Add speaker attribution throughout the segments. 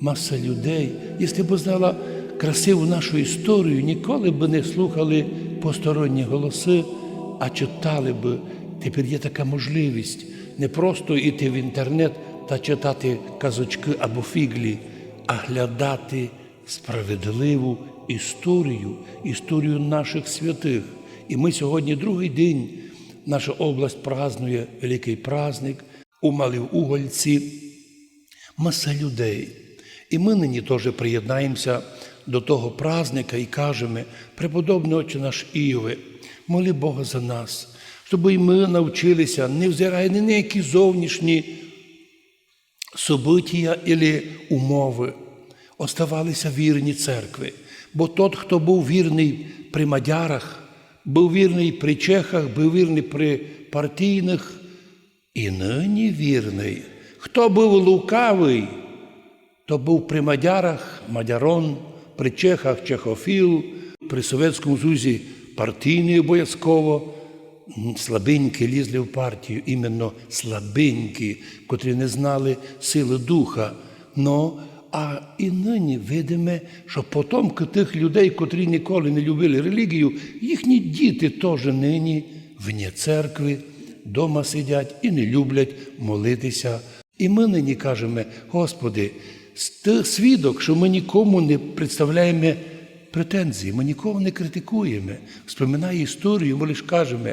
Speaker 1: Маса людей, якщо б знала красиву нашу історію, ніколи б не слухали посторонні голоси, а читали б. Тепер є така можливість не просто йти в інтернет та читати казочки або фіглі, а глядати справедливу історію, історію наших святих. І ми сьогодні другий день, наша область празнує великий праздник у Малівугольці, маса людей. І ми нині теж приєднаємося до того праздника і кажемо, преподобний Отче наш Іове, моли Бога за нас, щоб і ми навчилися, не взирає ні на які зовнішні события або умови, оставалися вірні церкви. Бо тот, хто був вірний при мадярах, був вірний при чехах, був вірний при партійних, і нині вірний. Хто був лукавий, то був при мадярах мадярон, при чехах чехофіл, при Совєтському Союзі партійний обов'язково. Слабенькі лізли в партію, іменно слабенькі, котрі не знали сили духа. Но, а і нині видиме, що потомки тих людей, котрі ніколи не любили релігію, їхні діти теж нині вне церкви, дома сидять і не люблять молитися. І ми нині кажемо, Господи, свідок, що ми нікому не представляємо претензії, ми нікого не критикуємо. Вспоминає історію, ми лише кажемо,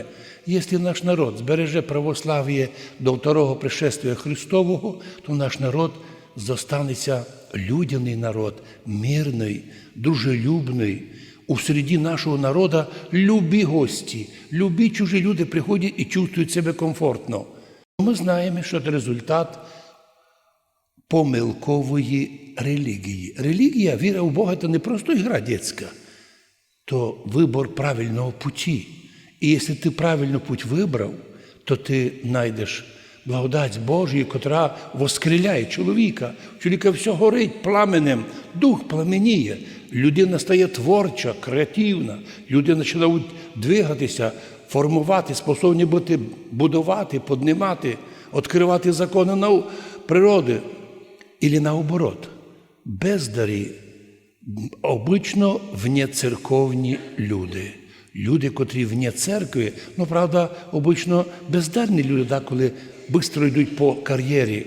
Speaker 1: якщо наш народ збереже православ'я до второго пришествия Христового, то наш народ зостанеться людяний народ, мирний, дружелюбний. У середі нашого народу любі гості, любі чужі люди приходять і чувствують себе комфортно. Ми знаємо, що це результат помилкової релігії. Релігія, віра в Бога це не просто ігра дітська, то вибор правильного путі. І якщо ти правильно путь вибрав, то ти знайдеш благодать Божію, котра воскриляє чоловіка. Чоловіка все горить пламенем, дух пламеніє. Людина стає творча, креативна, люди починають двигатися, формувати, способні бути будувати, піднімати, відкривати закони природи. Или наоборот, бездарі обично внецерковні люди. Люди, котрі вне церкви, ну правда, обично бездарні люди, да, коли швидко йдуть по кар'єрі.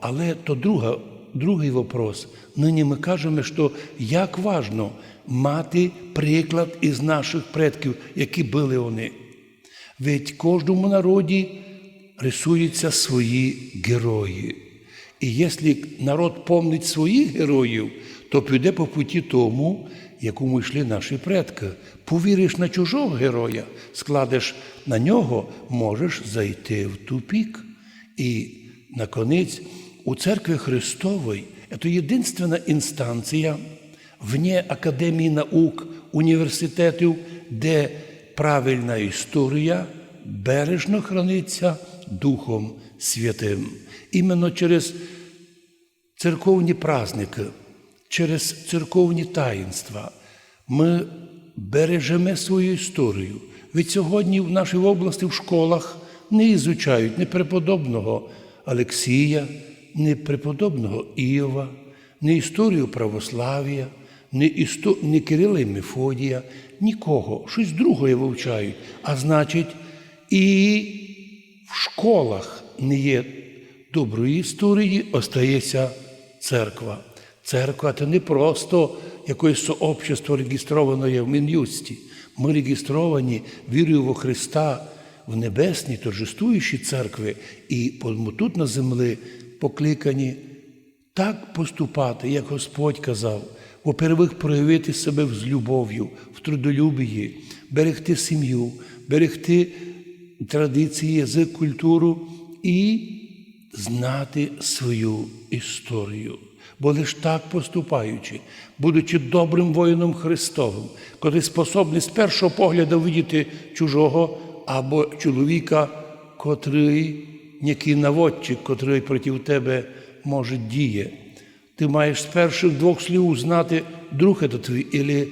Speaker 1: Але то друга, другий вопрос. Нині ми кажемо, що як важно мати приклад із наших предків, які були вони. Ведь кожному народі рисуються свої герої. І якщо народ помнить своїх героїв, то піде по путі тому, якому йшли наші предки. Повіриш на чужого героя, складеш на нього, можеш зайти в тупік. І, наконець, у церкві Христовій це єдинственна інстанція вне Академії наук, університетів, де правильна історія бережно храниться Духом Святим. Іменно через церковні праздники, через церковні таїнства ми бережемо свою історію. Від сьогодні в нашій області в школах не ізучають ні преподобного Олексія, ні преподобного Іова, ні історію православ'я, ні, істо... ні Кирила і Мефодія, нікого, щось другое вивчають. А значить, і в школах не є доброї історії, остається церква. Церква це не просто якесь сообщество реєстроване в Мін'юсті. Ми реєстровані вірою во Христа в небесній торжествуючій церкви і тут на землі покликані так поступати, як Господь казав, во-первых, проявити себе з любов'ю, в трудолюбії, берегти сім'ю, берегти традиції, язик, культуру і знати свою історію. Бо лиш так поступаючи, будучи добрим воїном Христовим, котрий способний з першого погляду видіти чужого або чоловіка, котрий, який наводчик, котрий проти тебе може діє. Ти маєш з перших двох слів узнати, друг це твій, або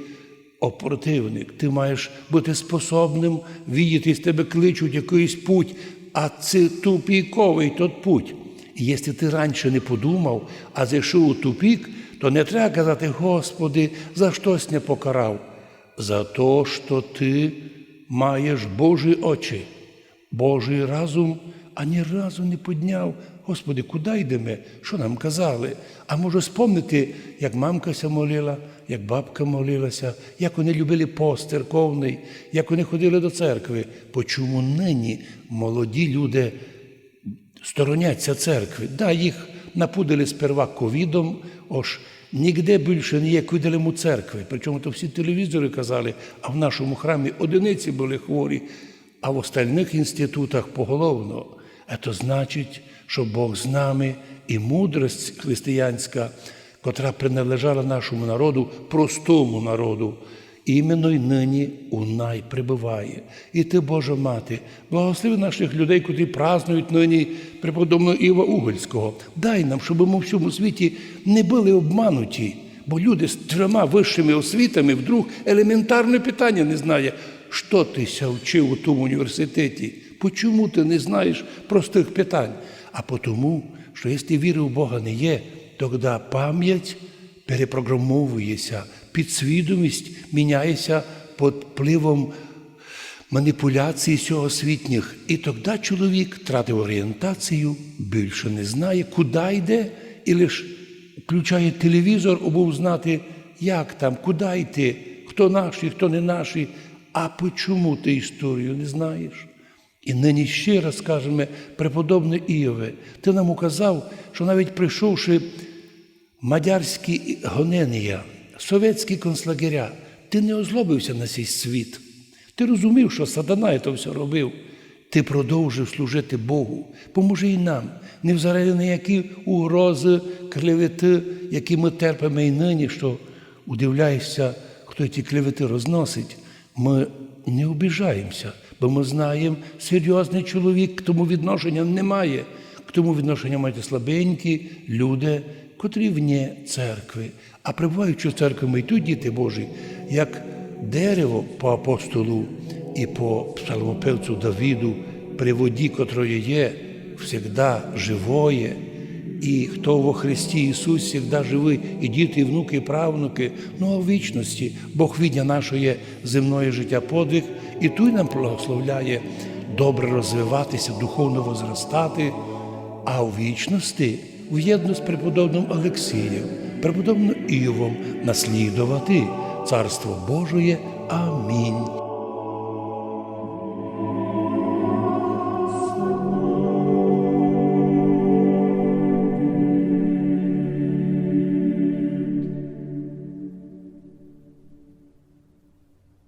Speaker 1: опротивник. Ти маєш бути способним видіти, з тебе кличуть якийсь путь, а це тупіковий тот путь. І якщо ти раніше не подумав, а зайшов у тупік, то не треба казати, Господи, за щось не покарав. За те, що ти маєш Божі очі, Божий разум, а ні разу не підняв. Господи, куди йдемо? Що нам казали? А можу спомнити, як мамка молила, як бабка молилася, як вони любили пост церковний, як вони ходили до церкви. Почому нині молоді люди стороняться церкви? Да, їх напудили сперва ковідом, ож ніде більше не є куделем церкви. Причому то всі телевізори казали, а в нашому храмі одиниці були хворі, а в остальних інститутах поголовно. А то значить, що Бог з нами і мудрость християнська, котра приналежала нашому народу, простому народу, іменно й нині у най прибуває. І ти, Божа Мати, благослови наших людей, котрі празнують нині преподобного Іва Угольського. Дай нам, щоб ми в всьому світі не були обмануті, бо люди з трьома вищими освітами вдруг елементарне питання не знає, що ти вчив у тому університеті. Почому ти не знаєш простих питань? А тому, що якщо віри в Бога не є, тоді пам'ять перепрограмовується, підсвідомість міняється під впливом маніпуляцій сьогосвітніх. І тоді чоловік втратив орієнтацію, більше не знає, куди йде, і лише включає телевізор, аби знати, як там, куди йти, хто наші, хто не наші. А чому ти історію не знаєш? І нині ще раз скажемо, преподобне Іове, ти нам указав, що навіть прийшовши мадярські гонення, совєтські концлагеря, ти не озлобився на цей світ. Ти розумів, що сатана це все робив. Ти продовжив служити Богу. Поможи і нам, не взагалі ніякі угрози, клевети, які ми терпимо і нині, що удивляєшся, хто ті клевети розносить. Ми не обіжаємося, бо ми знаємо, серйозний чоловік к тому відношення немає. К тому відношення мають слабенькі люди, котрі вне церкви. А прибуваючи в церкві, ми й тут, діти Божі, як дерево по апостолу і по псалмопевцю Давіду, при воді, котрої є, всегда живоє. І хто во Христі Ісус завжди живий, і діти, і внуки, і правнуки, ну а в вічності Бог відня нашої земної життя подвиг, і той нам благословляє добре розвиватися, духовно возростати, а в вічності в'єдно з преподобним Олексієм, преподобним Івом наслідувати Царство Божоє. Амінь.